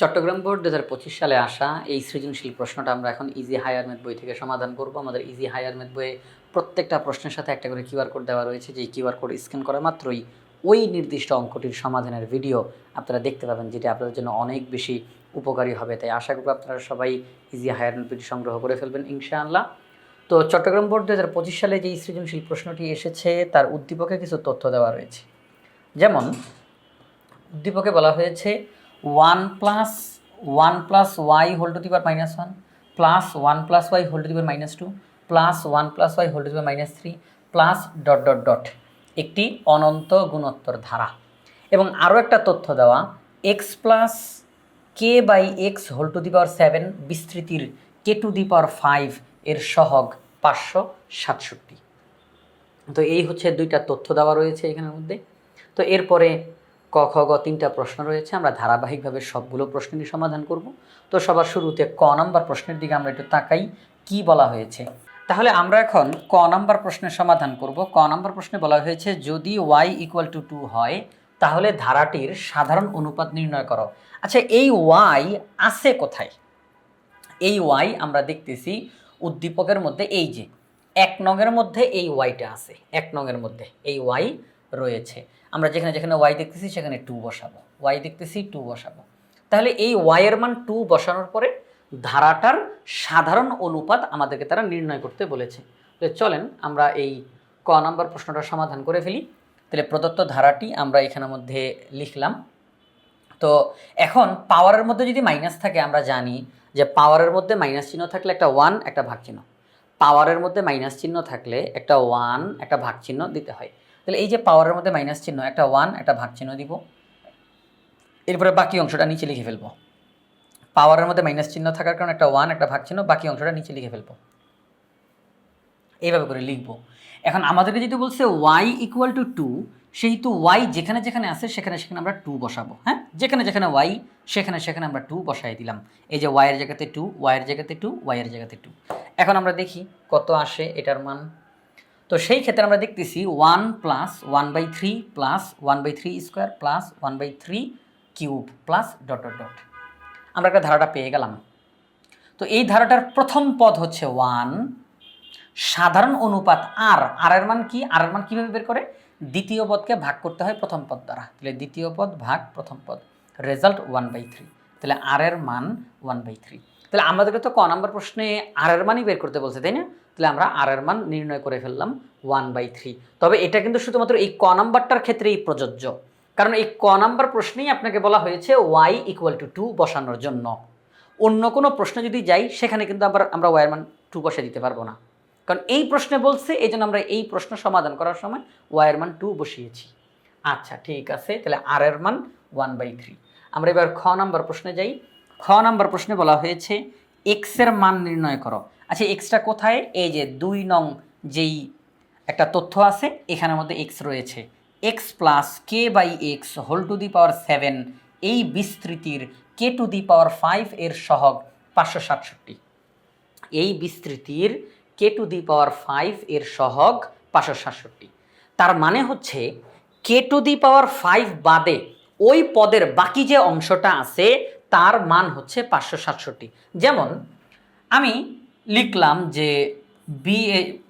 Chittagong board দু হাজার পঁচিশ সালে আসা এই সৃজনশীল প্রশ্নটা আমরা এখন ইজি হায়ার ম্যাথ বই থেকে সমাধান করব। আমাদের ইজি হায়ার ম্যাথ বইয়ে প্রত্যেকটা প্রশ্নের সাথে একটা করে কিউআর কোড দেওয়া রয়েছে। যে কিউআর কোড স্ক্যান করা মাত্রই ওই নির্দিষ্ট অঙ্কটির সমাধানের ভিডিও আপনারা দেখতে পাবেন, যেটা আপনাদের জন্য অনেক বেশি উপকারী হবে। তাই আশা করব আপনারা সবাই ইজি হায়ার ম্যাথ বইটি সংগ্রহ করে ফেলবেন, ইনশাআল্লাহ। তো চট্টগ্রাম বোর্ড দু হাজার পঁচিশ সালে যে সৃজনশীল প্রশ্নটি এসেছে, তার উদ্দীপকে কিছু তথ্য দেওয়া রয়েছে। যেমন, উদ্দীপকে বলা হয়েছে one plus one plus y whole to the power minus one plus one plus y whole to the power minus two plus one plus y whole to the power minus three plus dot dot dot একটি অনন্ত গুণোত্তর ধারা। এবং আরও একটা তথ্য দেওয়া x plus k by x whole to the power seven বিস্তৃতির k to the power five এর সহগ পাঁচশো সাতষট্টি। তো এই হচ্ছে দুইটা তথ্য দেওয়া রয়েছে এখানের মধ্যে। তো এরপরে ক, খ, গ তিনটা প্রশ্ন রয়েছে, আমরা ধারাবাহিকভাবে সবগুলো প্রশ্নেরই সমাধান করব। তো সবার শুরুতে ক নাম্বার প্রশ্নের দিকে আমরা একটু তাকাই, কি বলা হয়েছে? তাহলে আমরা এখন ক নাম্বার প্রশ্নের সমাধান করব। ক নাম্বার প্রশ্নে বলা হয়েছে, যদি ওয়াই ইকুয়াল টু টু হয়, তাহলে ধারাটির সাধারণ অনুপাত নির্ণয় করো। আচ্ছা এই ওয়াই আছে কোথায়? এই ওয়াই আমরা দেখতেছি উদ্দীপকের মধ্যে, এই যে, এক নঙের মধ্যে এই ওয়াইটা আছে, এক নঙের মধ্যে। এই ওয়াই রয়েছে। আমরা যেখানে যেখানে ওয়াই দেখতেছি, সেখানে টু বসাবো। ওয়াই দেখতেছি টু বসাবো। তাহলে এই ওয়াইয়ের মান টু বসানোর পরে ধারাটার সাধারণ অনুপাত আমাদেরকে তারা নির্ণয় করতে বলেছে। তাহলে চলেন আমরা এই ক নাম্বার প্রশ্নটা সমাধান করে ফেলি। তাহলে প্রদত্ত ধারাটি আমরা এখানের মধ্যে লিখলাম। তো এখন পাওয়ারের মধ্যে যদি মাইনাস থাকে, আমরা জানি যে পাওয়ারের মধ্যে মাইনাস চিহ্ন থাকলে একটা ওয়ান একটা ভাগ চিহ্ন পাওয়ারের মধ্যে মাইনাস চিহ্ন থাকলে একটা ওয়ান একটা ভাগ চিহ্ন দিতে হয়। তাহলে এই যে পাওয়ারের মধ্যে মাইনাস চিহ্ন, একটা ওয়ান একটা ভাগ চিহ্ন দিব। এরপরে বাকি অংশটা নিচে লিখে ফেলব। পাওয়ারের মধ্যে মাইনাস চিহ্ন থাকার কারণে একটা ওয়ান একটা ভাগ চিহ্ন, বাকি অংশটা নিচে লিখে ফেলব। এইভাবে করে লিখব। এখন আমাদেরকে যদি বলছে ওয়াই ইকুয়াল টু টু সেহেতু ওয়াই যেখানে যেখানে আছে, সেখানে সেখানে আমরা টু বসাবো হ্যাঁ? যেখানে যেখানে ওয়াই সেখানে সেখানে আমরা টু বসাই দিলাম। এই যে ওয়াইয়ের জায়গাতে টু ওয়াইয়ের জায়গাতে টু ওয়াইয়ের জায়গাতে টু এখন আমরা দেখি কত আসে এটার মান। তো সেই ক্ষেত্রে আমরা দেখতেছি one plus one by three plus one by three square plus one by three cube plus dot dot আমরা একটা ধারাটা পেয়ে গেলাম। তো এই ধারাটার প্রথম পদ হচ্ছে ওয়ান সাধারণ অনুপাত আর আর এর মান কি? আর এর মান কীভাবে বের করে? দ্বিতীয় পদকে ভাগ করতে হয় প্রথম পদ দ্বারা। তাহলে দ্বিতীয় পদ ভাগ প্রথম পদ। রেজাল্ট ওয়ান বাই থ্রি তাহলে আর এর মান ওয়ান বাই থ্রি তাহলে আমাদেরকে তো ক নম্বর প্রশ্নে আর এর মানই বের করতে বলছে, তাই না? তাহলে আমরা আর এর মান নির্ণয় করে ফেললাম ওয়ান বাই থ্রি তবে এটা কিন্তু শুধুমাত্র এই ক নাম্বারটার ক্ষেত্রেই প্রযোজ্য। কারণ এই ক নাম্বার প্রশ্নেই আপনাকে বলা হয়েছে ওয়াই ইকুয়াল টু টু বসানোর জন্য। অন্য কোনো প্রশ্ন যদি যাই, সেখানে কিন্তু আবার আমরা ওয়াইয়ের মান টু বসে দিতে পারব না। কারণ এই প্রশ্নে বলছে এই জন্য আমরা এই প্রশ্ন সমাধান করার সময় ওয়াইয়ের মান টু বসিয়েছি। আচ্ছা ঠিক আছে, তাহলে আর এর মান ওয়ান বাই থ্রি আমরা এবার খ নাম্বার প্রশ্নে যাই। খ নাম্বার প্রশ্নে বলা হয়েছে এক্সের মান নির্ণয় করো। আচ্ছা এক্সটা কোথায়? এই যে দুই নং যেই একটা তথ্য আছে, এখানের মধ্যে এক্স রয়েছে। X plus k by x whole to the power seven এই বিস্তৃতির কে টু দি পাওয়ার ফাইভ এর সহগ পাঁচশো সাতষট্টি। এই বিস্তৃতির কে টু দি পাওয়ার ফাইভ এর সহগ পাঁচশো সাতষট্টি। তার মানে হচ্ছে কে টু দি পাওয়ার ফাইভ বাদে ওই পদের বাকি যে অংশটা আছে তার মান হচ্ছে পাঁচশো সাতষট্টি। যেমন, আমি লিখলাম যে বি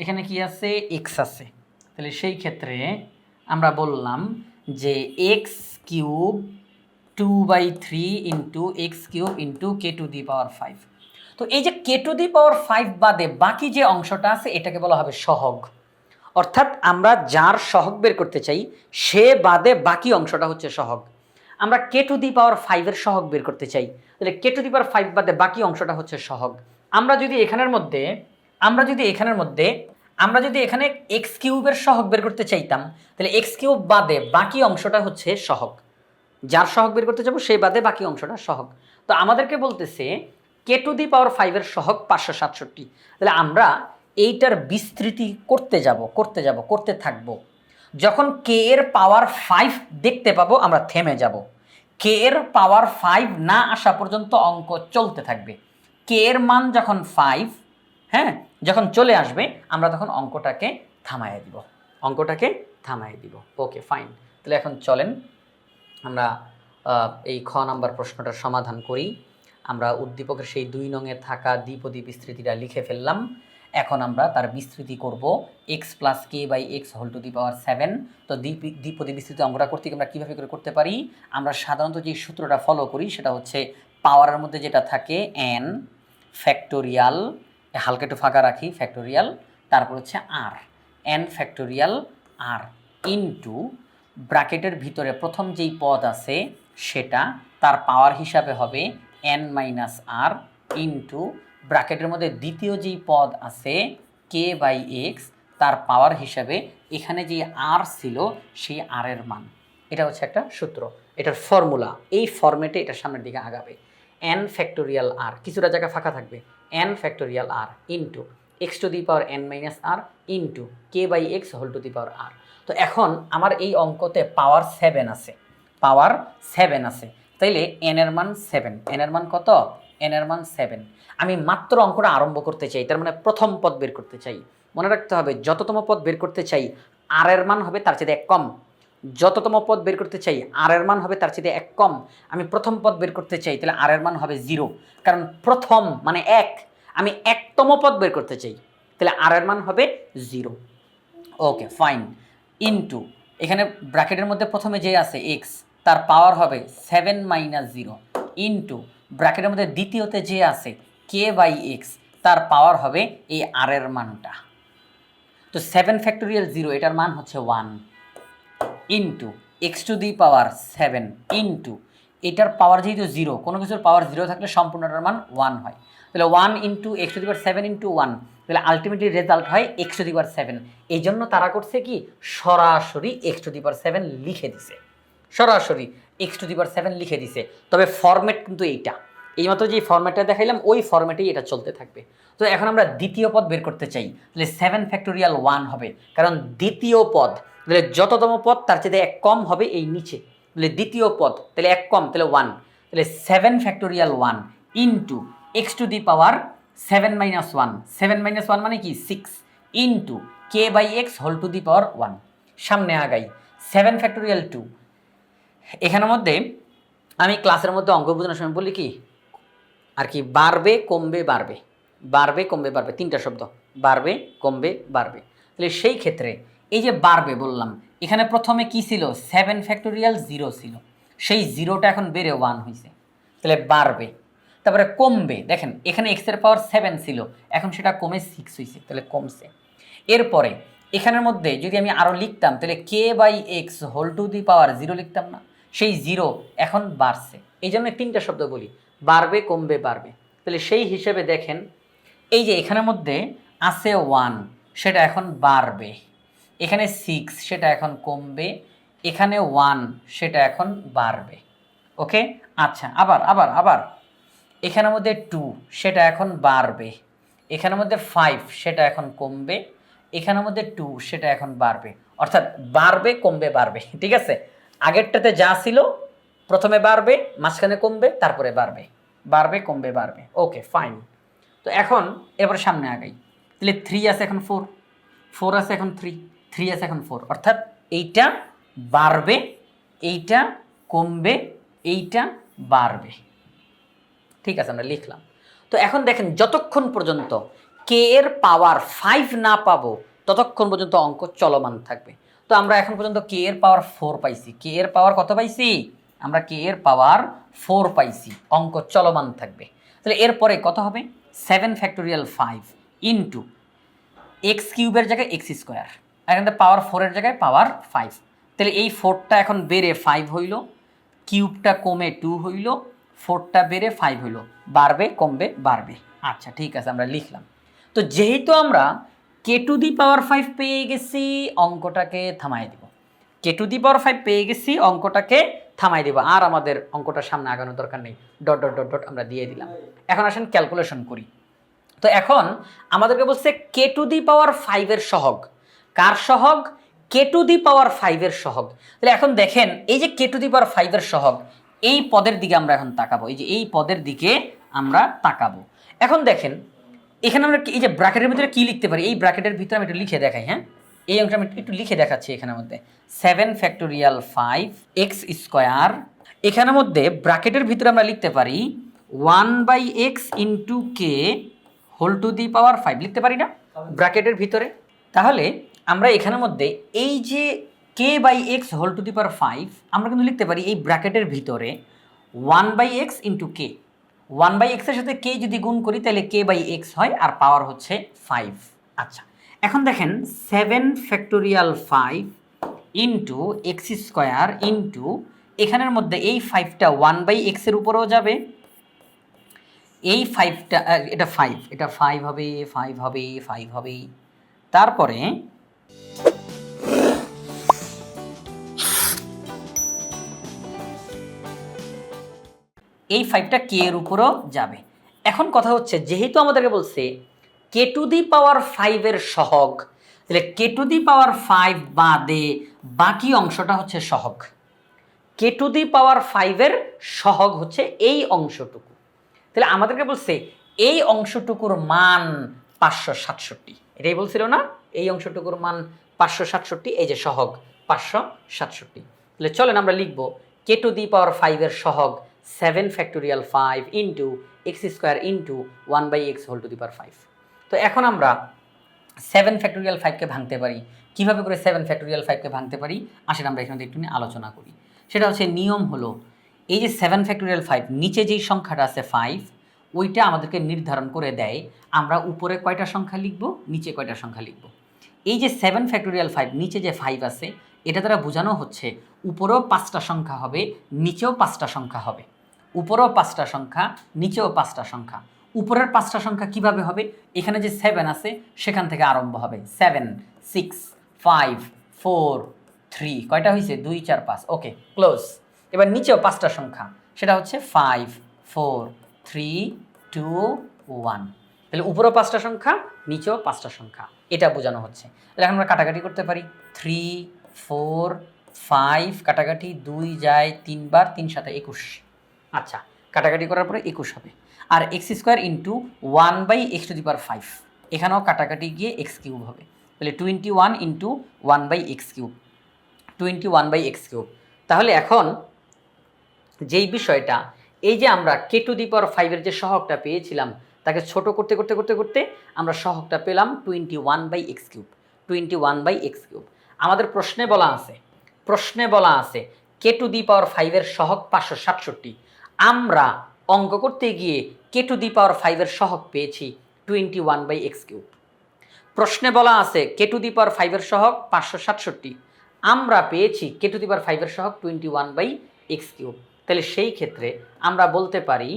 এখানে কি আছে? এক্স আছে। তাহলে সেই ক্ষেত্রে আমরা বললাম যে x cube two by three into x cube into k to the power five তো এই যে কে টু দি পাওয়ার ফাইভ বাদে বাকি যে অংশটা আছে, এটাকে বলা হবে সহগ। অর্থাৎ আমরা যার সহগ বের করতে চাই, সে বাদে বাকি অংশটা হচ্ছে সহগ। আমরা কে টু দি পাওয়ার ফাইভের সহগ বের করতে চাই। তাহলে কে টু দি পাওয়ার ফাইভ বাদে বাকি অংশটা হচ্ছে সহগ। আমরা যদি এখানের মধ্যে, আমরা যদি এখানের মধ্যে, আমরা যদি এখানে এক্স কিউবের সহগ বের করতে চাইতাম, তাহলে এক্স কিউব বাদে বাকি অংশটা হচ্ছে সহগ। যার সহগ বের করতে যাব সেই বাদে বাকি অংশটা সহগ। তো আমাদেরকে বলতেছে কে টু দি পাওয়ার ফাইভের সহগ পাঁচশো সাতষট্টি। তাহলে আমরা এইটার বিস্তৃতি করতে যাব করতে যাব, করতে থাকব। যখন কে এর পাওয়ার ফাইভ দেখতে পাবো, আমরা থেমে যাব। কে এর পাওয়ার ফাইভ না আসা পর্যন্ত অঙ্ক চলতে থাকবে। কে এর মান যখন ফাইভ হ্যাঁ যখন চলে আসবে, আমরা তখন অঙ্কটাকে থামাইয়ে দিব। অঙ্কটাকে থামাইয়ে দিব। ওকে ফাইন তাহলে এখন চলেন, আমরা এই খ নাম্বার প্রশ্নটার সমাধান করি। আমরা উদ্দীপকের সেই দুই নঙে থাকা দ্বিপদী বিস্তৃতিটা লিখে ফেললাম। এখন আমরা তার বিস্তৃতি করব x plus k by x whole to the power seven তো দ্বি- দ্বিপদী বিস্তৃতি অঙ্কটা করতে আমরা কীভাবে করে করতে পারি? আমরা সাধারণত যে সূত্রটা ফলো করি সেটা হচ্ছে পাওয়ারের মধ্যে যেটা থাকে এন ফ্যাক্টোরিয়াল হালকা একটু ফাঁকা রাখি ফ্যাক্টোরিয়াল তারপর হচ্ছে r n factorial r into ব্র্যাকেটের ভিতরে প্রথম যেই পদ আছে সেটা তার পাওয়ার হিসাবে হবে এন মাইনাস আর ইনটু ব্র্যাকেটের মধ্যে দ্বিতীয় যেই পদ আছে কে বাই এক্স তার পাওয়ার হিসাবে এখানে যে আর ছিল, সেই আর এর মান। এটা হচ্ছে একটা সূত্র, এটার ফর্মুলা এই ফর্মেটে এটা সামনের দিকে আগাবে। এন ফ্যাক্টোরিয়াল আর কিছুটা জায়গা ফাঁকা থাকবে। N factorial r into x to the power n minus r into k by x whole to the power r তো এখন আমার এই অঙ্কতে পাওয়ার সেভেন আছে। পাওয়ার সেভেন আছে। তাইলে এন এর মান সেভেন এন এর মান কত? এন এর মান সেভেন আমি মাত্র অঙ্কটা আরম্ভ করতে চাই, তার মানে প্রথম পদ বের করতে চাই। মনে রাখতে হবে, যততম পদ বের করতে চাই আর এর মান হবে তার চেয়ে এক কম। যততম পদ বের করতে চাই আর এর মান হবে তার চেয়ে এক কম। আমি প্রথম পদ বের করতে চাই, তাহলে আর এর মান হবে জিরো কারণ প্রথম মানে এক। আমি একতম পদ বের করতে চাই, তাহলে আর এর মান হবে জিরো ওকে ফাইন ইনটু এখানে ব্র্যাকেটের মধ্যে প্রথমে যে আছে এক্স তার পাওয়ার হবে সেভেন মাইনাস জিরো ইনটু ব্র্যাকেটের মধ্যে দ্বিতীয়তে যে আছে, কে বাই এক্স, তার পাওয়ার হবে এই আর এর মানটা। তো সেভেন ফ্যাক্টোরিয়াল জিরো এটার মান হচ্ছে one into x to the power seven into এটার পাওয়ার যেহেতু জিরো কোনো কিছুর পাওয়ার জিরো থাকলে সম্পূর্ণটার মান ওয়ান হয়। তাহলে one into x to the power seven into one তাহলে আলটিমেটলি রেজাল্ট হয় x to the power seven এই জন্য তারা করছে কি? সরাসরি x to the power seven লিখে দিছে। সরাসরি x to the power seven লিখে দিছে। তবে ফরম্যাট কিন্তু এইটা। এইমাত্র যে ফরম্যাটটা দেখাইলাম, ওই ফরম্যাটেই এটা চলতে থাকবে। তো এখন আমরা দ্বিতীয় পদ বের করতে চাই। তাহলে সেভেন ফ্যাক্টোরিয়াল ওয়ান হবে। কারণ দ্বিতীয় পদ, তাহলে যততম পদ, তার চেয়ে এক কম হবে এই নিচে। তাহলে দ্বিতীয় পদ, তাহলে এক কম, তাহলে ওয়ান তাহলে seven factorial one into x to the power seven minus one seven minus one মানে কি? Six into k by x whole to the power one সামনে আগাই। সেভেন ফ্যাক্টোরিয়াল টু এখানের মধ্যে আমি ক্লাসের মধ্যে অঙ্ক বোঝানোর সময় বলি কি? আর কি, বাড়বে, কমবে, বাড়বে। বাড়বে, কমবে, বাড়বে, তিনটা শব্দ। বাড়বে, কমবে, বাড়বে। তাহলে সেই ক্ষেত্রে এই যে বাড়বে বললাম, এখানে প্রথমে কি ছিল? সেভেন ফ্যাক্টোরিয়াল জিরো ছিল। সেই জিরোটা এখন বেড়ে ওয়ান হয়েছে তাহলে বাড়বে। তারপরে কমবে। দেখেন, এখানে এক্সের পাওয়ার সেভেন ছিল। এখন সেটা কমে সিক্স হয়েছে তাহলে কমছে। এরপরে, এখানের মধ্যে যদি আমি আরও লিখতাম, তাহলে k by x whole to the power zero লিখতাম না? সেই জিরো এখন বাড়ছে। এই জন্য তিনটা শব্দ বলি, বাড়বে, কমবে, বাড়বে। তাহলে সেই হিসেবে দেখেন, এই যে এখানের মধ্যে আছে ওয়ান সেটা এখন বাড়বে। এখানে সিক্স সেটা এখন কমবে। এখানে ওয়ান সেটা এখন বাড়বে। ওকে আচ্ছা আবার আবার আবার। এখানের মধ্যে টু সেটা এখন বাড়বে। এখানের মধ্যে ফাইভ সেটা এখন কমবে। এখানের মধ্যে টু সেটা এখন বাড়বে। অর্থাৎ বাড়বে, কমবে, বাড়বে। ঠিক আছে? আগেরটাতে যা ছিল, প্রথমে বাড়বে, মাঝখানে কমবে, তারপরে বাড়বে। বাড়বে, কমবে, বাড়বে। ওকে ফাইন তো এখন, এরপরে সামনে আগাই। তাহলে থ্রি আছে এখন ফোর ফোর আছে এখন থ্রি থ্রি আছে এখন ফোর অর্থাৎ এইটা বাড়বে, এইটা কমবে, এইটা বাড়বে। ঠিক আছে, আমরা লিখলাম। তো এখন দেখেন, যতক্ষণ পর্যন্ত কে এর পাওয়ার ফাইভ না পাবো, ততক্ষণ পর্যন্ত অঙ্ক চলমান থাকবে। তো আমরা এখন পর্যন্ত কে এর পাওয়ার ফোর পাইছি। কে এর পাওয়ার কত পাইছি? আমরা কে এর পাওয়ার ফোর পাইছি। অঙ্ক চলমান থাকবে। তাহলে এরপরে কত হবে? Seven factorial five into x কিউবের জায়গায় এক্স স্কোয়ার এখানে পাওয়ার ফোরের জায়গায় পাওয়ার ফাইভ তাহলে এই ফোরটা এখন বেড়ে ফাইভ হইল। কিউবটা কমে টু হইল। ফোরটা বেড়ে ফাইভ হইল। বাড়বে, কমবে, বাড়বে। আচ্ছা ঠিক আছে, আমরা লিখলাম। তো যেহেতু আমরা কে টু দি পাওয়ার ফাইভ পেয়ে গেছি, অঙ্কটাকে থামাই দিব। কে টু দি পাওয়ার ফাইভ পেয়ে গেছি, অঙ্কটাকে থামাই দিব। আর আমাদের অঙ্কটার সামনে আগানোর দরকার নেই। ডট ডট ডট ডট আমরা দিয়ে দিলাম। এখন আসেন ক্যালকুলেশন করি। তো এখন আমাদেরকে বলছে কে টু দি পাওয়ার ফাইভের সহগ। কার সহগ? কে টু দি পাওয়ার ফাইভের সহগ। তাহলে এখন দেখেন, এই যে কে টু দি পাওয়ার ফাইভের সহগ, এই পদের দিকে আমরা এখন তাকাবো। এই যে এই পদের দিকে আমরা তাকাবো। এখন দেখেন এখানে আমরা এই যে ব্র্যাকেটের ভিতরে কি লিখতে পারি? এই ব্র্যাকেটের ভিতরে আমি একটু লিখে দেখাই হ্যাঁ? এই অংশটা আমি একটু লিখে দেখাচ্ছি এখানের মধ্যে। Seven factorial five x square এখানের মধ্যে ব্র্যাকেটের ভিতরে আমরা লিখতে পারি one by x into k whole to the power five লিখতে পারি না? ব্র্যাকেটের ভিতরে। তাহলে আমরা এখানের মধ্যে এই যে k by x whole to the power five আমরা কিন্তু লিখতে পারি এই ব্র্যাকেটের ভিতরে one by x into k one by এক্সের সাথে কে যদি গুণ করি, তাহলে কে বাই এক্স হয়, আর পাওয়ার হচ্ছে ফাইভ। আচ্ছা এখন দেখেন seven factorial five into x square into এখানের মধ্যে এই ফাইভটা ওয়ান বাই এক্সের উপরেও যাবে। এই ফাইভটা এটা ফাইভ এটা ফাইভ হবে ফাইভ হবে ফাইভ হবে। তারপরে এই ফাইভটা কে এর উপরও যাবে। এখন কথা হচ্ছে, যেহেতু আমাদেরকে বলছে কে টু দি পাওয়ার ফাইভের সহগ, তাহলে কে টু দি পাওয়ার ফাইভ বাদে বাকি অংশটা হচ্ছে সহগ। কে টু দি পাওয়ার ফাইভের সহগ হচ্ছে এই অংশটুকু। তাহলে আমাদেরকে বলছে এই অংশটুকুর মান পাঁচশো সাতষট্টি। এটাই বলছিল না? এই অংশটুকুর মান পাঁচশো সাতষট্টি, এই যে সহগ, পাঁচশো সাতষট্টি। তাহলে চলেন আমরা লিখব কে টু দি পাওয়ার ফাইভের সহগ seven factorial five into x square into one by x whole to the power five তো এখন আমরা সেভেন ফ্যাক্টোরিয়াল ফাইভকে ভাঙতে পারি। কীভাবে করে সেভেন ফ্যাক্টোরিয়াল ফাইভকে ভাঙতে পারি? আসলে আমরা এখানে একটু নিয়ে আলোচনা করি। সেটা হচ্ছে নিয়ম হলো, এই যে সেভেন ফ্যাক্টোরিয়াল ফাইভ নিচে যেই সংখ্যাটা আছে ফাইভ ওইটা আমাদেরকে নির্ধারণ করে দেয়। আমরা উপরে কয়টা সংখ্যা লিখব? নিচে কয়টা সংখ্যা লিখব? এই যে সেভেন ফ্যাক্টোরিয়াল ফাইভ নিচে যে ফাইভ আছে, এটা দ্বারা বোঝানো হচ্ছে, উপরেও পাঁচটা সংখ্যা হবে, নিচেও পাঁচটা সংখ্যা হবে। উপরেও পাঁচটা সংখ্যা, নিচেও পাঁচটা সংখ্যা। উপরের পাঁচটা সংখ্যা কীভাবে হবে? এখানে যে সেভেন আছে, সেখান থেকে আরম্ভ হবে। Seven six five four three কয়টা হয়েছে দুই, চার, পাঁচ। ওকে ক্লোজ এবার নিচেও পাঁচটা সংখ্যা। সেটা হচ্ছে five four three two one তাহলে উপরেও পাঁচটা সংখ্যা, নিচেও পাঁচটা সংখ্যা। এটা বোঝানো হচ্ছে। তাহলে এখন আমরা কাটাকাটি করতে পারি। থ্রি ফোর ফাইভ কাটাকাটি, দুই যায় তিনবার, তিন সাথে একুশ। আচ্ছা কাটাকাটি করার পরে একুশ হবে। আর x square into one by x to the power five এখানেও কাটাকাটি গিয়ে এক্স কিউব হবে। তাহলে twenty one into one by x cube twenty one by x cube তাহলে এখন যেই বিষয়টা, এই যে আমরা কে টু দি পাওয়ার ফাইভের যে সহকটা পেয়েছিলাম, তাকে ছোট করতে করতে করতে করতে আমরা সহকটা পেলাম twenty one by x cube twenty one by x cube আমাদের প্রশ্নে বলা আছে, প্রশ্নে বলা আছে কে টু দি পাওয়ার ফাইভের সহক পাঁচশো সাতষট্টি আমরা অঙ্ক করতে গিয়ে কে টু দি পাওয়ার ফাইভের সহগ পেয়েছি twenty one by x cube প্রশ্নে বলা আছে কে টু দি পাওয়ার ফাইভের সহগ পাঁচশো সাতষট্টি। আমরা পেয়েছি কে টু দি পাওয়ার ফাইভের সহগ twenty one by x cube তাহলে সেই ক্ষেত্রে আমরা বলতে পারি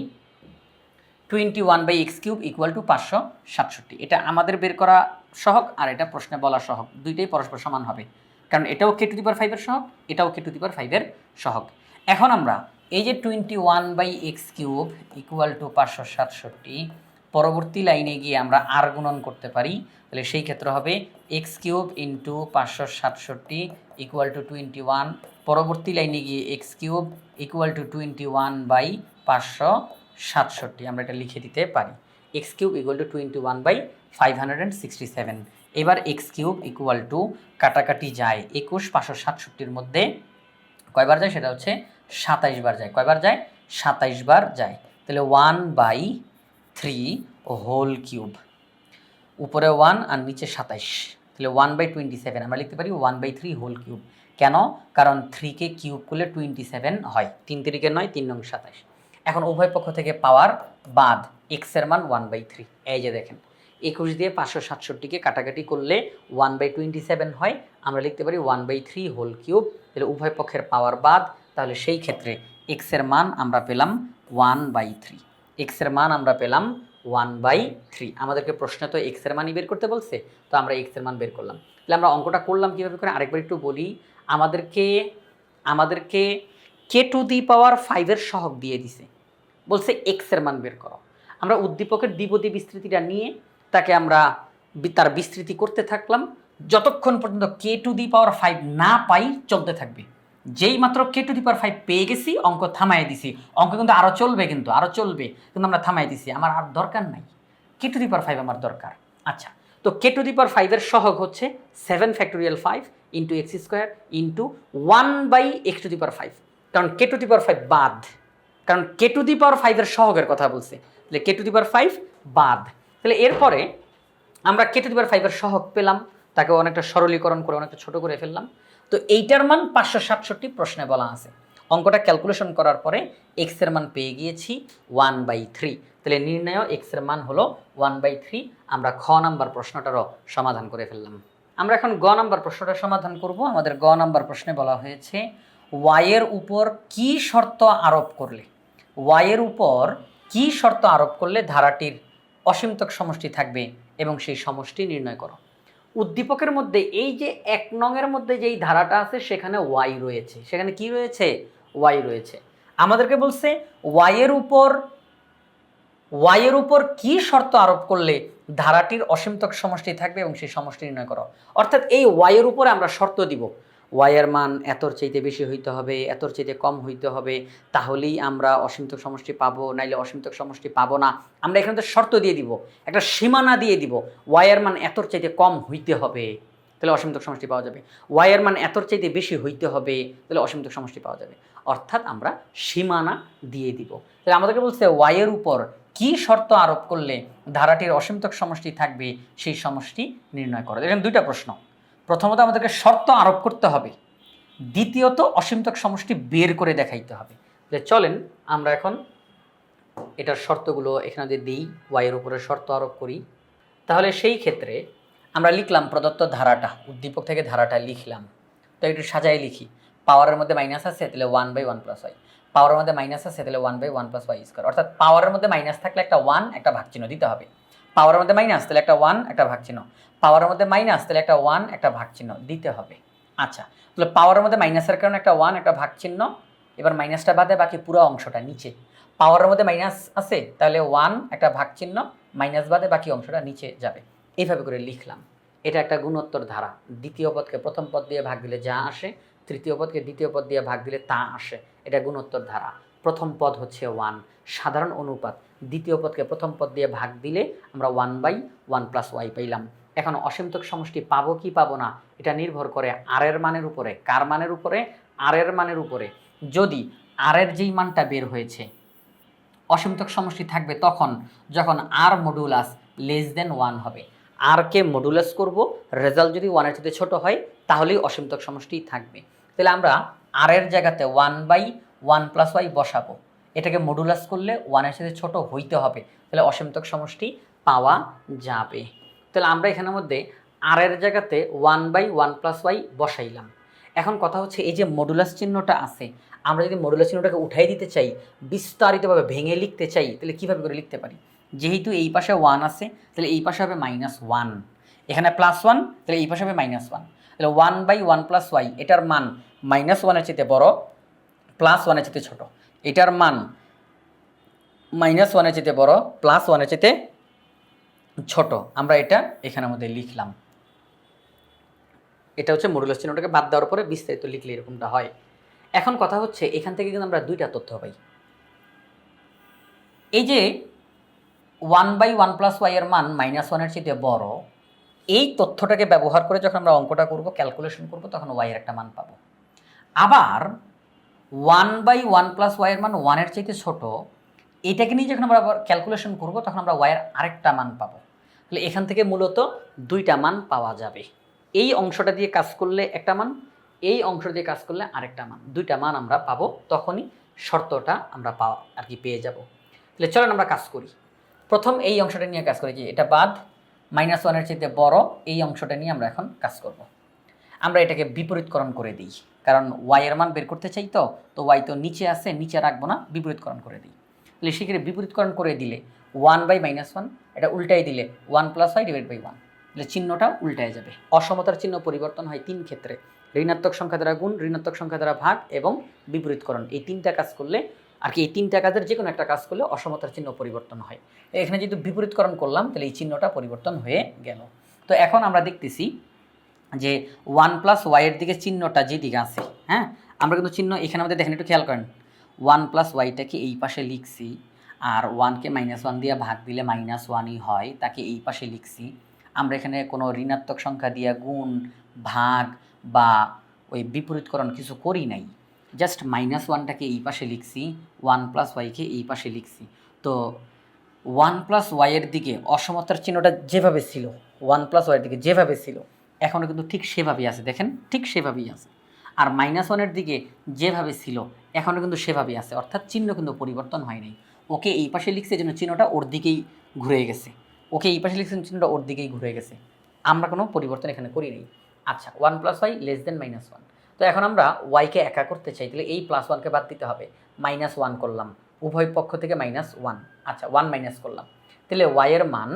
twenty one by x cube equal to পাঁচশো সাতষট্টি। এটা আমাদের বের করা সহক আর এটা প্রশ্নে বলা সহক দুইটাই পরস্পর সমান হবে। কারণ এটাও কে টু দি পাওয়ার ফাইভের সহগ, এটাও কে টু দি পাওয়ার ফাইভের সহগ। এখন আমরা এই যে twenty one by x cube equal to পাঁচশো সাতষট্টি, পরবর্তী লাইনে গিয়ে আমরা আর গুণন করতে পারি, তাহলে সেই ক্ষেত্রে হবে এক্স কিউব ইন্টু পাঁচশো সাতষট্টি ইকুয়াল টু টোয়েন্টি ওয়ান পরবর্তী লাইনে গিয়ে x cube equal to twenty one by পাঁচশো সাতষট্টি, আমরা এটা লিখে দিতে পারি। X cube equal to twenty one by five hundred and sixty seven এবার এক্স কিউব ইকুয়াল টু কাটাকাটি যায় একুশ, পাঁচশো সাতষট্টির মধ্যে। কয়বার যায়? সেটা হচ্ছে সাতাইশ বার যায়। কয়বার যায়? সাতাইশ বার যায়। তাহলে one by three whole cube উপরে ওয়ান আর নিচে সাতাইশ। তাহলে ওয়ান বাই টোয়েন্টি সেভেন আমরা লিখতে পারি one by three whole cube কেন? কারণ থ্রিকে কিউব করলে টোয়েন্টি সেভেন হয়। তিন তিরিকে নয়, তিন নং সাতাইশ। এখন উভয় পক্ষ থেকে পাওয়ার বাদ এক্সের মান ওয়ান বাই থ্রি এই যে দেখেন, একুশ দিয়ে পাঁচশো সাতষট্টিকে কাটাকাটি করলে ওয়ান বাই টোয়েন্টি সেভেন হয়। আমরা লিখতে পারি one by three whole cube তাহলে উভয় পক্ষের পাওয়ার বাদ তাহলে সেই ক্ষেত্রে এক্সের মান আমরা পেলাম ওয়ান বাই থ্রি এক্সের মান আমরা পেলাম ওয়ান বাই থ্রি আমাদেরকে প্রশ্নে তো এক্সের মানই বের করতে বলছে, তো আমরা এক্সের মান বের করলাম। তাহলে আমরা অঙ্কটা করলাম কীভাবে করে? আরেকবার একটু বলি, আমাদেরকে আমাদেরকে কে টু দি পাওয়ার ফাইভের সহগ দিয়ে দিছে। বলছে এক্সের মান বের করো। আমরা উদ্দীপকের দ্বিপদী বিস্তৃতিটা নিয়ে তাকে আমরা তার বিস্তৃতি করতে থাকলাম। যতক্ষণ পর্যন্ত কে টু দি পাওয়ার ফাইভ না পাই, চলতে থাকবে। যেই মাত্র কে টু দি পাওয়ার ফাইভ পেয়ে গেছি, অঙ্ক থামাই দিছি। অঙ্ক কিন্তু আরও চলবে কিন্তু আরও চলবে, কিন্তু আমরা থামাই দিছি। আমার আর দরকার নাই। কে টু দি পাওয়ার ফাইভ আমার দরকার। আচ্ছা তো কে টু দি পাওয়ার ফাইভের সহগ হচ্ছে seven factorial five into x square into one by x to the power five কারণ k to the power five বাদ। কারণ কে টু দি পাওয়ার ফাইভের সহগের কথা বলছে। তাহলে কে টু দি পাওয়ার ফাইভ বাদ। তাহলে এরপরে আমরা কে টু দি পাওয়ার ফাইভের সহগ পেলাম। তাকে অনেকটা সরলীকরণ করে, অনেকটা ছোট করে ফেললাম। তো এইটার মান পাঁচশো সাতষট্টি প্রশ্নে বলা আছে। অঙ্কটা ক্যালকুলেশন করার পরে এক্সের মান পেয়ে গিয়েছি ওয়ান বাই থ্রি তাহলে নির্ণয় এক্সের মান হলো ওয়ান বাই থ্রি আমরা খ নাম্বার প্রশ্নটারও সমাধান করে ফেললাম। আমরা এখন গ নাম্বার প্রশ্নটা সমাধান করব। আমাদের গ নাম্বার প্রশ্নে বলা হয়েছে ওয়াইয়ের উপর কি শর্ত আরোপ করলে? ওয়াইয়ের উপর কি শর্ত আরোপ করলে ধারাটির অসীমতক সমষ্টি থাকবে এবং সেই সমষ্টি নির্ণয় করো। উদ্দীপকের মধ্যে, এই যে এক নংয়ের মধ্যে যেই ধারাটা আছে, সেখানে ওয়াই রয়েছে। সেখানে কি রয়েছে? ওয়াই রয়েছে। আমাদেরকে বলছে ওয়াইয়ের উপর ওয়াইয়ের উপর কি শর্ত আরোপ করলে ধারাটির অসীমতক সমষ্টি থাকবে এবং সেই সমষ্টি নির্ণয় করো? অর্থাৎ এই ওয়াইয়ের উপরে আমরা শর্ত দিব। ওয়াইয়ের মান এতর চাইতে বেশি হইতে হবে, এতর চাইতে কম হইতে হবে, তাহলেই আমরা অসীমতক সমষ্টি পাবো, নাইলে অসীমতক সমষ্টি পাবো না। আমরা এখানে তো শর্ত দিয়ে দিব, একটা সীমানা দিয়ে দিব, ওয়াইয়ের মান এতর চাইতে কম হইতে হবে, তাহলে অসীমতক সমষ্টি পাওয়া যাবে। ওয়াইয়ের মান এতর চাইতে বেশি হইতে হবে, তাহলে অসীমতক সমষ্টি পাওয়া যাবে। অর্থাৎ আমরা সীমানা দিয়ে দিব। তাহলে আমাদেরকে বলছে, ওয়াইয়ের উপর কি শর্ত আরোপ করলে ধারাটির অসীমতক সমষ্টি থাকবে, সেই সমষ্টি নির্ণয় করো এখানে দুইটা প্রশ্ন। প্রথমত আমাদেরকে শর্ত আরোপ করতে হবে। দ্বিতীয়ত, অসীমতক সমষ্টি বের করে দেখাইতে হবে। তাহলে চলেন, আমরা এখন এটার শর্তগুলো এখানে যদি দিই ওয়াইয়ের উপরে শর্ত আরোপ করি। তাহলে সেই ক্ষেত্রে আমরা লিখলাম প্রদত্ত ধারাটা, উদ্দীপক থেকে ধারাটা লিখলাম। তো একটু সাজাই লিখি। পাওয়ারের মধ্যে মাইনাস আছে, তাহলে one by one plus y পাওয়ারের মধ্যে মাইনাস আছে, তাহলে one by one plus y square অর্থাৎ পাওয়ারের মধ্যে মাইনাস থাকলে একটা ওয়ান একটা ভাগ চিহ্ন দিতে হবে। পাওয়ারের মধ্যে মাইনাস, তাহলে একটা ওয়ান একটা ভাগ চিহ্ন পাওয়ারের মধ্যে মাইনাস, তাহলে একটা ওয়ান একটা ভাগ চিহ্ন দিতে হবে। আচ্ছা তাহলে পাওয়ারের মধ্যে মাইনাসের কারণে একটা ওয়ান একটা ভাগ চিহ্ন এবার মাইনাসটা বাদে বাকি পুরো অংশটা নিচে। পাওয়ারের মধ্যে মাইনাস আছে, তাহলে ওয়ান একটা ভাগ চিহ্ন মাইনাস বাদে বাকি অংশটা নিচে যাবে। এইভাবে করে লিখলাম। এটা একটা গুণোত্তর ধারা। দ্বিতীয় পদকে প্রথম পদ দিয়ে ভাগ দিলে যা আসে, তৃতীয় পদকে দ্বিতীয় পদ দিয়ে ভাগ দিলে তা আসে। এটা গুণোত্তর ধারা। প্রথম পদ হচ্ছে ওয়ান সাধারণ অনুপাত দ্বিতীয় পদকে প্রথম পদ দিয়ে ভাগ দিলে আমরা one by one plus y পাইলাম। এখন অসীমতক সমষ্টি পাবো কি পাবো না, এটা নির্ভর করে আর এর মানের উপরে, কার মানের উপরে? আর এর মানের উপরে। যদি আর এর যেই মানটা বের হয়েছে, অসীমতক সমষ্টি থাকবে তখন যখন r modulus less than one হবে। আরকে মডুলাস করব রেজাল্ট যদি ওয়ানের সাথে ছোট হয়, তাহলেই অসীমতক সমষ্টি থাকবে। তাহলে আমরা আর এর জায়গাতে one by one plus y বসাবো। এটাকে মডুলাস করলে ওয়ানের সাথে ছোট হইতে হবে। তাহলে অসীমতক সমষ্টি পাওয়া যাবে। তাহলে আমরা এখানের মধ্যে আর এর জায়গাতে one by one plus y বসাইলাম। এখন কথা হচ্ছে এই যে মডুলাস চিহ্নটা আছে, আমরা যদি মডুলাস চিহ্নটাকে উঠাই দিতে চাই, বিস্তারিতভাবে ভেঙে লিখতে চাই, তাহলে কীভাবে করে লিখতে পারি? যেহেতু এই পাশে ওয়ান আছে, তাহলে এই পাশে হবে মাইনাস ওয়ান এখানে প্লাস ওয়ান তাহলে এই পাশে হবে মাইনাস ওয়ান তাহলে one by one plus y এটার মান মাইনাস ওয়ানের চেয়ে বড় প্লাস ওয়ানের চেয়ে ছোট। এটার মান মাইনাস ওয়ানের চেয়ে বড় প্লাস ওয়ানের চেয়ে ছোট। আমরা এটা এখানের মধ্যে লিখলাম। এটা হচ্ছে মডুলাস চিহ্নটাকে বাদ দেওয়ার পরে বিস্তারিত লিখলে এরকমটা হয়। এখন কথা হচ্ছে, এখান থেকে কিন্তু আমরা দুইটা তথ্য পাই। এই যে one by one plus y এর মান মাইনাস ওয়ানের চেয়ে বড়, এই তথ্যটাকে ব্যবহার করে যখন আমরা অঙ্কটা করব ক্যালকুলেশন করব, তখন ওয়াইয়ের একটা মান পাবো। আবার ওয়ান বাই ওয়ান প্লাস ওয়াইয়ের মান ওয়ানের চাইতে ছোট, এটাকে নিয়ে যখন আমরা ক্যালকুলেশন করব, তখন আমরা ওয়াইয়ের আরেকটা মান পাবো। তাহলে এখান থেকে মূলত দুইটা মান পাওয়া যাবে। এই অংশটা দিয়ে কাজ করলে একটা মান, এই অংশ দিয়ে কাজ করলে আরেকটা মান। দুইটা মান আমরা পাবো, তখনই শর্তটা আমরা পাওয়া, আর কি পেয়ে যাব। তাহলে চলেন আমরা কাজ করি। প্রথম এই অংশটা নিয়ে কাজ করি যে এটা বাদ মাইনাস ওয়ানের চাইতে বড়, এই অংশটা নিয়ে আমরা এখন কাজ করব। আমরা এটাকে বিপরীতকরণ করে দিই। কারণ ওয়াই এর মান বের করতে চাই তো তো ওয়াই তো নিচে আছে, নিচে রাখব না, বিপরীতকরণ করে দিই। তাহলে সেক্ষেত্রে বিপরীতকরণ করে দিলে ওয়ান বাই মাইনাস ওয়ান এটা উল্টাই দিলে one plus y divide by one তাহলে চিহ্নটা উল্টায় যাবে। অসমতার চিহ্ন পরিবর্তন হয় তিন ক্ষেত্রে, ঋণাত্মক সংখ্যা দ্বারা গুণ, ঋণাত্মক সংখ্যা দ্বারা ভাগ এবং বিপরীতকরণ। এই তিনটা কাজ করলে, আর কি এই তিনটা কাজের যে কোনো একটা কাজ করলে অসমতার চিহ্ন পরিবর্তন হয়। এখানে যেহেতু বিপরীতকরণ করলাম, তাহলে এই চিহ্নটা পরিবর্তন হয়ে গেল। তো এখন আমরা দেখতেছি যে ওয়ান প্লাস ওয়াইয়ের দিকে চিহ্নটা যেদিকে আছে হ্যাঁ? আমরা কিন্তু চিহ্ন এখানে আমাদের দেখেন একটু খেয়াল করেন। ওয়ান প্লাস ওয়াইটাকে এই পাশে লিখছি আর ওয়ানকে মাইনাস ওয়ান দিয়ে ভাগ দিলে মাইনাস ওয়ানই হয়, তাকে এই পাশে লিখছি। আমরা এখানে কোনো ঋণাত্মক সংখ্যা দিয়ে গুণ, ভাগ বা ওই বিপরীতকরণ কিছু করি নাই। জাস্ট মাইনাস ওয়ানটাকে এই পাশে লিখছি ওয়ান প্লাস ওয়াইকে এই পাশে লিখছি। তো ওয়ান প্লাস ওয়াইয়ের দিকে অসমতার চিহ্নটা যেভাবে ছিল ওয়ান প্লাস ওয়াইয়ের দিকে যেভাবে ছিল এখনও কিন্তু ঠিক সেভাবেই আছে, দেখেন, ঠিক সেভাবেই আছে। আর মাইনাস ওয়ানের দিকে যেভাবে ছিল এখনও কিন্তু সেভাবেই আছে, অর্থাৎ চিহ্ন কিন্তু পরিবর্তন হয় নাই। ওকে এই পাশে লিখছে যেন চিহ্নটা ওর দিকেই ঘুরে গেছে। ওকে এই পাশে লিখছে চিহ্নটা ওর দিকেই ঘুরে গেছে। আমরা কোনো পরিবর্তন এখানে করি নাই। আচ্ছা one plus y less than minus one তো এখন আমরা ওয়াইকে একা করতে চাই, তাহলে এই প্লাস ওয়ানকে বাদ দিতে হবে। মাইনাস ওয়ান করলাম। উভয় পক্ষ থেকে মাইনাস ওয়ান আচ্ছা ওয়ান মাইনাস করলাম। তাহলে ওয়াইয়ের মান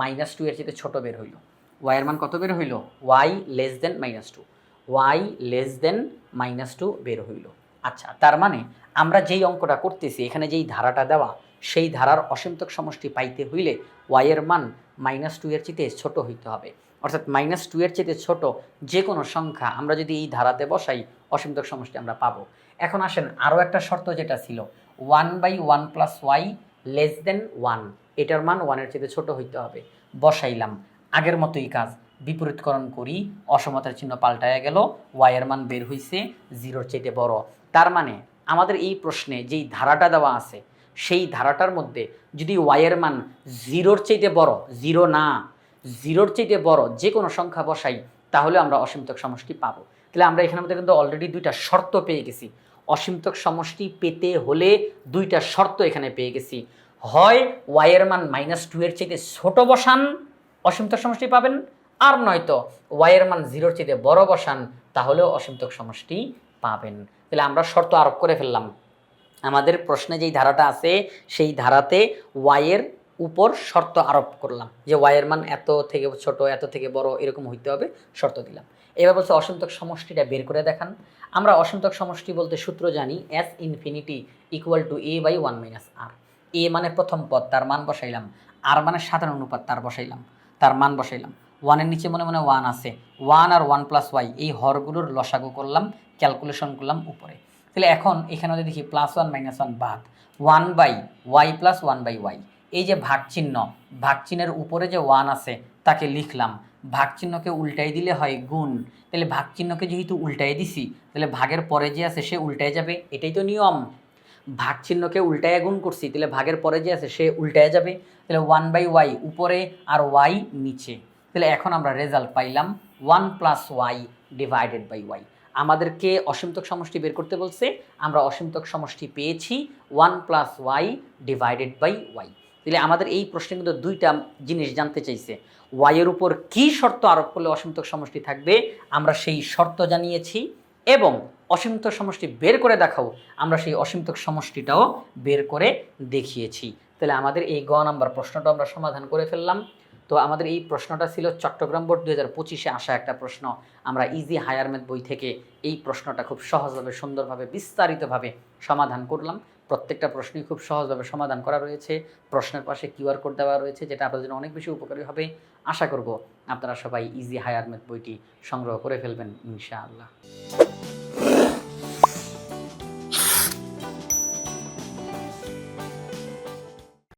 মাইনাস টু এর চেয়ে ছোটো বের হইল। ওয়াইয়ের মান কত বের হইল? Y less than minus two y less than minus two বের হইল। আচ্ছা তার মানে আমরা যেই অঙ্কটা করতেছি, এখানে যেই ধারাটা দেওয়া, সেই ধারার অসীমতক সমষ্টি পাইতে হইলে ওয়াইয়ের মান মাইনাস টু এর চেয়ে ছোট হইতে হবে। অর্থাৎ মাইনাস টু এর চেয়ে ছোট যে কোনো সংখ্যা আমরা যদি এই ধারাতে বসাই, অসীমতক সমষ্টি আমরা পাবো। এখন আসেন আরও একটা শর্ত যেটা ছিল one by one plus y less than one এটার মান ওয়ানের চেয়ে ছোট হইতে হবে। বসাইলাম। আগের মতোই কাজ। বিপরীতকরণ করি, অসমতার চিহ্ন পাল্টায়া গেল, ওয়াইয়ের মান বের হইছে, জিরোর চাইতে বড়। তার মানে আমাদের এই প্রশ্নে যেই ধারাটা দেওয়া আছে, সেই ধারাটার মধ্যে যদি ওয়াইয়ের মান জিরোর চাইতে বড়, জিরো না, জিরোর চাইতে বড় যে কোনো সংখ্যা বসাই, তাহলে আমরা অসীমতক সমষ্টি পাবো। তাহলে আমরা এখানের মধ্যে কিন্তু অলরেডি দুইটা শর্ত পেয়ে গেছি। অসীমতক সমষ্টি পেতে হলে দুইটা শর্ত এখানে পেয়ে গেছি। হয় ওয়াইয়ের মান মাইনাস টু এর চাইতে ছোট বসান অসীমতক সমষ্টি পাবেন। আর নয়তো ওয়াইয়ের মান জিরোর চাইতে বড় বসান, তাহলেও অসীমতক সমষ্টি পাবেন। তাহলে আমরা শর্ত আরোপ করে ফেললাম। আমাদের প্রশ্নে যেই ধারাটা আছে, সেই ধারাতে ওয়াইয়ের উপর শর্ত আরোপ করলাম। যে ওয়াইয়ের মান এত থেকে ছোট, এত থেকে বড়, এরকম হইতে হবে, শর্ত দিলাম। এবার বলছে অসন্তক সমষ্টিটা বের করে দেখান। আমরা অসন্তক সমষ্টি বলতে সূত্র জানি S infinity equal to a by one minus r a মানে প্রথম পদ, তার মান বসাইলাম। আর মানে সাধারণ অনুপাত, তার বসাইলাম। তার মান বসাইলাম। ওয়ানের নিচে মনে মনে ওয়ান আছে। ওয়ান আর ওয়ান প্লাস ওয়াই, এই হরগুলোর লসাগু করলাম, ক্যালকুলেশন করলাম উপরে। তাহলে এখন এখানে যদি দেখি প্লাস ওয়ান মাইনাস ওয়ান বাদ, one by y plus one by y, এই যে ভাগ চিহ্ন ভাগ চিহ্নের উপরে যে ওয়ান আছে, তাকে লিখলাম। ভাগ চিহ্নকে উল্টাই দিলে হয় গুণ। তাহলে ভাগ চিহ্নকে যেহেতু উল্টাই দিছি, তাহলে ভাগের পরে যে আছে সে উল্টায় যাবে, এটাই তো নিয়ম। ভাগ চিহ্নকে উল্টায় গুণ করছি, তাহলে ভাগের পরে যে আছে, সে উল্টায় যাবে। তাহলে ওয়ান বাই ওয়াই উপরে আর ওয়াই নিচে। তাহলে এখন আমরা রেজাল্ট পাইলাম one plus y divided by y আমাদেরকে অসীমতক সমষ্টি বের করতে বলছে, আমরা অসীমতক সমষ্টি পেয়েছি one plus y divided by y তাহলে আমাদের এই প্রশ্নে কিন্তু দুইটা জিনিস জানতে চাইছে। ওয়াইয়ের উপর কি শর্ত আরোপ করলে অসীমতক সমষ্টি থাকবে, আমরা সেই শর্ত জানিয়েছি এবং অসীমতক সমষ্টি বের করে দেখাও। আমরা সেই অসীমতক সমষ্টিটাও বের করে দেখিয়েছি। তাহলে আমাদের এই গ নাম্বার প্রশ্নটা আমরা সমাধান করে ফেললাম। তো আমাদের এই প্রশ্নটা ছিল চট্টগ্রাম বোর্ড দু হাজার পঁচিশে আসা একটা প্রশ্ন। আমরা ইজি হায়ার ম্যাথ বই থেকে এই প্রশ্নটা খুব সহজভাবে, সুন্দরভাবে, বিস্তারিতভাবে সমাধান করলাম। প্রত্যেকটা প্রশ্নই খুব সহজভাবে সমাধান করা রয়েছে। প্রশ্নের পাশে কিউআর কোড দেওয়া রয়েছে, যেটা আপনাদের জন্য অনেক বেশি উপকারী হবে। আশা করব আপনারা সবাই ইজি হায়ার ম্যাথ বইটি সংগ্রহ করে ফেলবেন, ইনশাআল্লাহ।